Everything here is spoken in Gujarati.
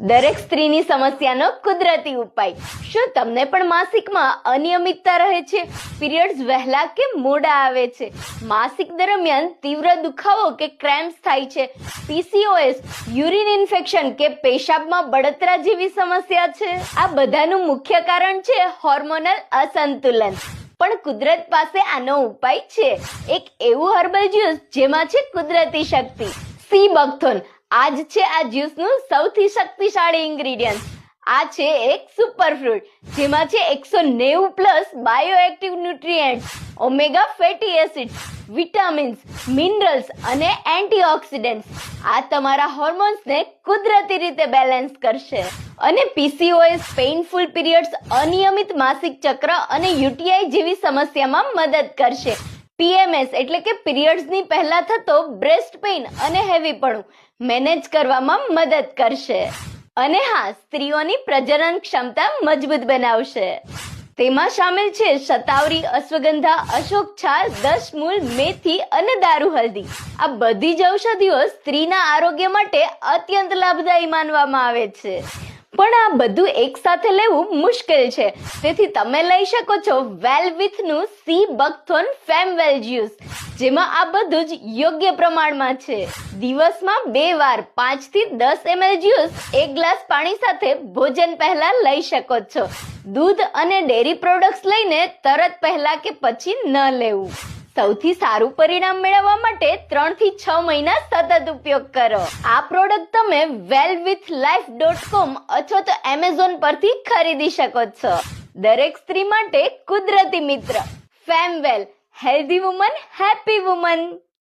દરેક સ્ત્રીની સમસ્યાનો કુદરતી ઉપાય. શું તમને પણ માસિકમાં અનિયમિતતા રહે છે? પીરિયડ્સ વહેલા કે મોડા આવે છે? માસિક દરમિયાન તીવ્ર દુખાવો કે ક્રેમ્પ્સ થાય છે? પીસીઓએસ યુરિન ઇન્ફેક્શન કે પેશાબમાં બળતરા જેવી સમસ્યા છે? આ બધાનું મુખ્ય કારણ છે હોર્મોનલ અસંતુલન. પણ કુદરત પાસે આનો ઉપાય છે. એક એવું હર્બલ જ્યુસ જેમાં છે કુદરતી શક્તિ. સી બકથોન આ જ છે આ જ્યુસનું સૌથી શક્તિશાળી ઇન્ગ્રેડિયન્ટ. આ છે એક સુપર ફ્રૂટ જેમાં છે એકસો નેવું plus bioactive nutrient omega fatty acid vitamins minerals અને એન્ટીઓક્સિડન્ટ્સ આ તમારા હોર્મોન્સને કુદરતી રીતે બેલેન્સ કરશે. અને પીસીઓએસ પેઇનફુલ પીરિયડ્સ અનિયમિત માસિક ચક્ર અને યુટીઆઈ જેવી સમસ્યામાં મદદ કરશે. પીએમએસ એટલે કે પીરિયડ્સની પહેલા થતો બ્રેસ્ટ પેઇન અને હેવીપણું મેનેજ કરવામાં મદદ કરશે. અને હા, સ્ત્રીઓની પ્રજનન ક્ષમતા મજબૂત બનાવશે. તેમાં સામેલ છે શતાવરી, અશ્વગંધા, અશોક છાલ, દસ મૂળ, મેથી અને દારૂ હલ્દી. આ બધી જ ઔષધિઓ સ્ત્રીના આરોગ્ય માટે અત્યંત લાભદાયી માનવામાં આવે છે. પણ આ બધું એકસાથે લેવું મુશ્કેલ છે. તેથી તમે લઈ શકો છો વેલ વિથનું sea buckthorn Femwell juice જેમાં આ બધું જ યોગ્ય પ્રમાણમાં છે. દિવસમાં બે વાર પાંચથી દસ એમએલ જ્યુસ એક ગ્લાસ પાણી સાથે ભોજન પહેલા લઈ શકો છો. દૂધ અને ડેરી પ્રોડક્ટ્સ લઈને તરત પહેલા કે પછી ન લેવું. સૌથી સારું પરિણામ મેળવવા માટે ત્રણથી છ મહિના સતત ઉપયોગ કરો. આ પ્રોડક્ટ તમે વેલ વિથ લાઈફ ડોટ કોમ અથવા તો એમેઝોન પરથી ખરીદી શકો છો. દરેક સ્ત્રી માટે કુદરતી મિત્ર. Femwell healthy woman happy woman